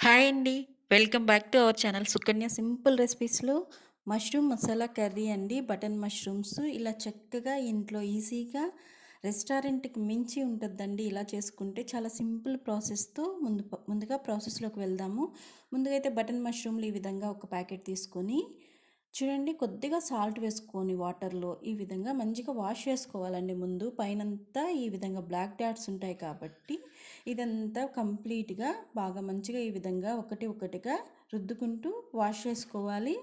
Hi అండి. Welcome back to our channel Sukanya simple రెసిపీస్‌లో mushroom masala curry అండి. Button mushrooms ఇలా చక్కగా ఇంట్లో ఈజీగా రెస్టారెంట్‌కి మించి ఉంటుందండి ఇలా చేసుకుంటే చాలా సింపుల్ ప్రాసెస్‌తో ముందు ముందుగా ప్రాసెస్‌లోకి వెళ్దాము. ముందుగా అయితే బటన్ మష్రూమ్‌లు ఈ విధంగా ఒక ప్యాకెట్ తీసుకొని చూడండి కొద్దిగా సాల్ట్ వేసుకొని వాటర్‌లో ఈ విధంగా మంచిగా వాష్ చేసుకోవాలండి ముందు. పైనంతా ఈ విధంగా బ్లాక్ డాట్స్ ఉంటాయి కాబట్టి ఇదంతా కంప్లీట్‌గా బాగా మంచిగా ఈ విధంగా ఒకటి ఒకటిగా రుద్దుకుంటూ వాష్ చేసుకోవాలి.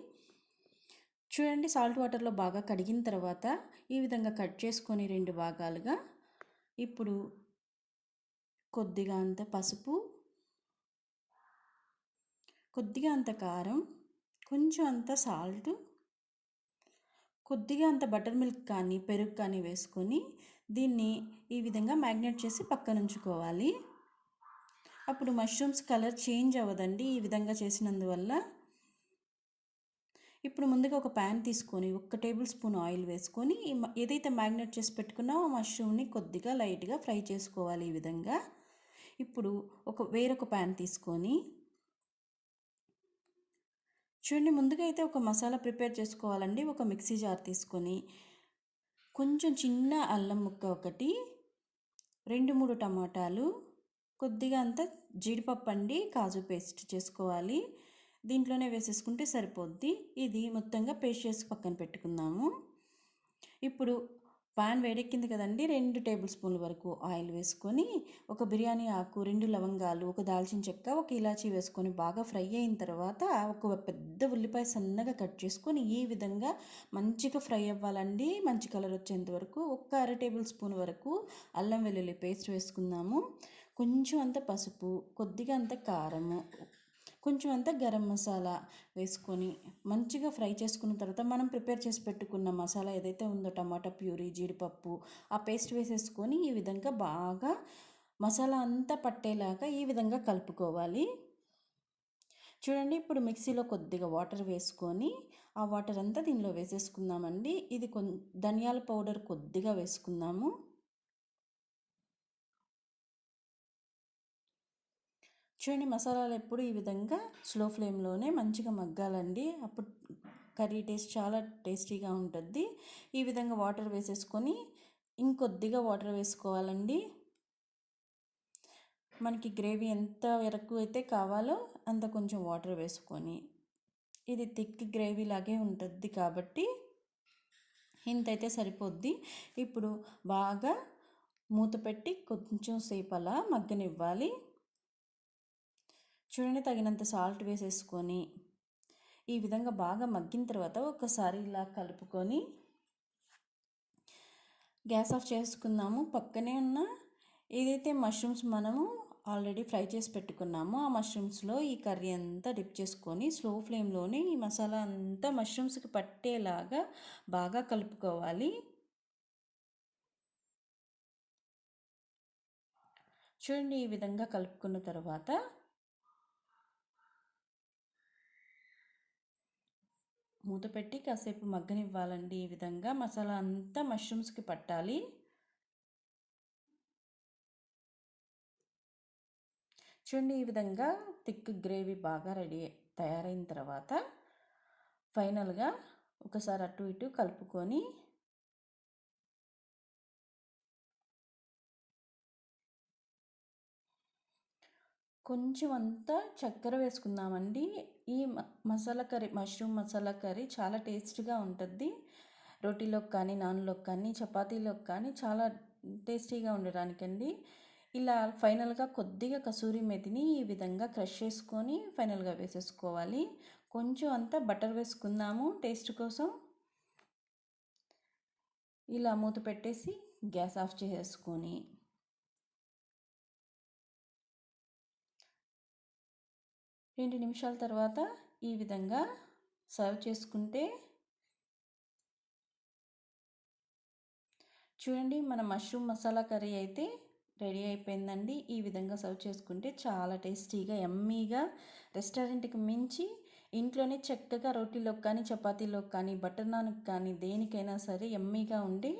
చూడండి సాల్ట్ వాటర్‌లో బాగా కడిగిన తర్వాత ఈ విధంగా కట్ చేసుకొని రెండు భాగాలుగా ఇప్పుడు కొద్దిగా అంత పసుపు కొద్దిగా అంత కారం కొంచెం అంత సాల్టు కొద్దిగా అంత బటర్ మిల్క్ కానీ పెరుగు కానీ వేసుకొని దీన్ని ఈ విధంగా మ్యాగ్నేట్ చేసి పక్కన ఉంచుకోవాలి అప్పుడు మష్రూమ్స్ కలర్ చేంజ్ అవ్వదండి ఈ విధంగా చేసినందువల్ల. ఇప్పుడు ముందుగా ఒక ప్యాన్ తీసుకొని ఒక టేబుల్ స్పూన్ ఆయిల్ వేసుకొని ఏదైతే మ్యాగ్నెట్ చేసి పెట్టుకున్నామో మష్రూమ్ని కొద్దిగా లైట్గా ఫ్రై చేసుకోవాలి ఈ విధంగా. ఇప్పుడు ఒక వేరొక ప్యాన్ తీసుకొని చూడండి ముందుగా అయితే ఒక మసాలా ప్రిపేర్ చేసుకోవాలండి. ఒక మిక్సీ జార్ తీసుకొని కొంచెం చిన్న అల్లం ముక్క ఒకటి రెండు మూడు టమాటాలు కొద్దిగా అంత జీడిపప్పు అండి కాజు పేస్ట్ చేసుకోవాలి. దీంట్లోనే వేసేసుకుంటే సరిపోద్ది. ఇది మొత్తంగా పేస్ట్ చేసి పక్కన పెట్టుకుందాము. ఇప్పుడు పాన్ వేడెక్కింది కదండి రెండు టేబుల్ స్పూన్ల వరకు ఆయిల్ వేసుకొని ఒక బిర్యానీ ఆకు రెండు లవంగాలు ఒక దాల్చిన చెక్క ఒక ఇలాచీ వేసుకొని బాగా ఫ్రై అయిన తర్వాత ఒక పెద్ద ఉల్లిపాయ సన్నగా కట్ చేసుకొని ఈ విధంగా మంచిగా ఫ్రై అవ్వాలండి. మంచి కలర్ వచ్చేంత వరకు ఒక్క అర టేబుల్ స్పూన్ వరకు అల్లం వెల్లుల్లి పేస్ట్ వేసుకుందాము. కొంచెం అంత పసుపు కొద్దిగా అంత కారము కొంచెం అంత గరం మసాలా వేసుకొని మంచిగా ఫ్రై చేసుకున్న తర్వాత మనం ప్రిపేర్ చేసి పెట్టుకున్న మసాలా ఏదైతే ఉందో టమాటా ప్యూరీ జీడిపప్పు ఆ పేస్ట్ వేసేసుకొని ఈ విధంగా బాగా మసాలా అంతా పట్టేలాగా ఈ విధంగా కలుపుకోవాలి. చూడండి ఇప్పుడు మిక్సీలో కొద్దిగా వాటర్ వేసుకొని ఆ వాటర్ అంతా దీనిలో వేసేసుకుందామండి. ఇది కొ ధనియాల పౌడర్ కొద్దిగా వేసుకుందాము. చూడండి మసాలాలు ఎప్పుడు ఈ విధంగా స్లో ఫ్లేమ్లోనే మంచిగా మగ్గాలండి. అప్పుడు కర్రీ టేస్ట్ చాలా టేస్టీగా ఉంటుంది ఈ విధంగా వాటర్ వేసేసుకొని ఇంకొద్దిగా వాటర్ వేసుకోవాలండి. మనకి గ్రేవీ ఎంత వరకు అయితే కావాలో అంత కొంచెం వాటర్ వేసుకొని. ఇది థిక్ గ్రేవీ లాగే ఉంటుంది కాబట్టి ఇంతైతే సరిపోద్ది. ఇప్పుడు బాగా మూత పెట్టి కొంచెం సేపు అలా మగ్గనివ్వాలి. చూడండి తగినంత సాల్ట్ వేసేసుకొని ఈ విధంగా బాగా మగ్గిన తర్వాత ఒకసారి ఇలా కలుపుకొని గ్యాస్ ఆఫ్ చేసుకుందాము. పక్కనే ఉన్న ఏదైతే మష్రూమ్స్ మనము ఆల్రెడీ ఫ్రై చేసి పెట్టుకున్నామో ఆ మష్రూమ్స్లో ఈ కర్రీ అంతా డిప్ చేసుకొని స్లో ఫ్లేమ్లోనే ఈ మసాలా అంతా మష్రూమ్స్కి పట్టేలాగా బాగా కలుపుకోవాలి. చూడండి ఈ విధంగా కలుపుకున్న తర్వాత మూత పెట్టి కాసేపు మగ్గనివ్వాలండి. ఈ విధంగా మసాలా అంతా మష్రూమ్స్కి పట్టాలి. చూడండి ఈ విధంగా థిక్ గ్రేవీ బాగా రెడీ తయారైన తర్వాత ఫైనల్గా ఒకసారి అటు ఇటు కలుపుకొని కొంచెం అంతా చక్కెర వేసుకుందామండి. ఈ masala curry mushroom masala curry చాలా టేస్ట్గా ఉంటుంది రోటీలోకి కానీ నాన్లోకి కానీ చపాతీలోకి కానీ చాలా టేస్టీగా ఉండడానికండి. ఇలా ఫైనల్గా కొద్దిగా కసూరి మెతిని ఈ విధంగా క్రష్ చేసుకొని ఫైనల్గా వేసేసుకోవాలి. కొంచెం అంతా బటర్ వేసుకుందాము టేస్ట్ కోసం. ఇలా మూత పెట్టేసి గ్యాస్ ఆఫ్ చేసేసుకొని రెండు నిమిషాల తర్వాత ఈ విధంగా సర్వ్ చేసుకుంటే చూడండి మన మష్రూమ్ మసాలా కర్రీ అయితే రెడీ అయిపోయిందండి. ఈ విధంగా సర్వ్ చేసుకుంటే చాలా టేస్టీగా ఎమ్మీగా రెస్టారెంట్కి మించి ఇంట్లోనే చక్కగా రోటీలోకి కానీ చపాతీలోకి కానీ బటర్ నాన్కి కానీ దేనికైనా సరే ఎమ్మీగా ఉండి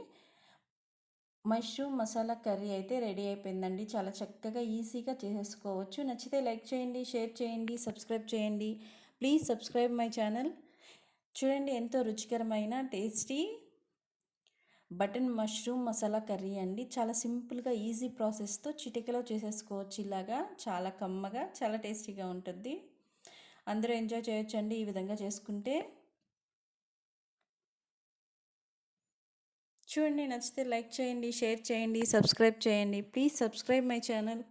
మష్రూమ్ మసాలా కర్రీ అయితే రెడీ అయిపోయిందండి. చాలా చక్కగా ఈజీగా చేసేసుకోవచ్చు నచ్చితే లైక్ చేయండి షేర్ చేయండి సబ్స్క్రైబ్ చేయండి. Please subscribe my channel. చూడండి ఎంతో రుచికరమైన tasty button mushroom masala curry అండి. చాలా సింపుల్గా ఈజీ ప్రాసెస్తో చిటికలో చేసేసుకోవచ్చు ఇలాగా. చాలా కమ్మగా చాలా టేస్టీగా ఉంటుంది. అందరూ ఎంజాయ్ చేయొచ్చండి ఈ విధంగా చేసుకుంటే. చూడండి నచ్చితే లైక్ చేయండి షేర్ చేయండి సబ్స్క్రైబ్ చేయండి. Please subscribe my channel.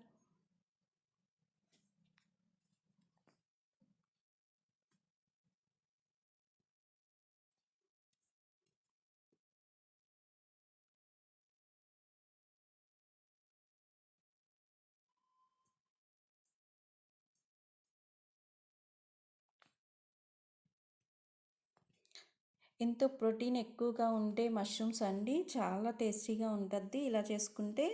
ఎంతో ప్రోటీన్ ఎక్కువగా ఉండే మష్రూమ్స్ అండి. చాలా టేస్టీగా ఉంటుంది ఇలా చేసుకుంటే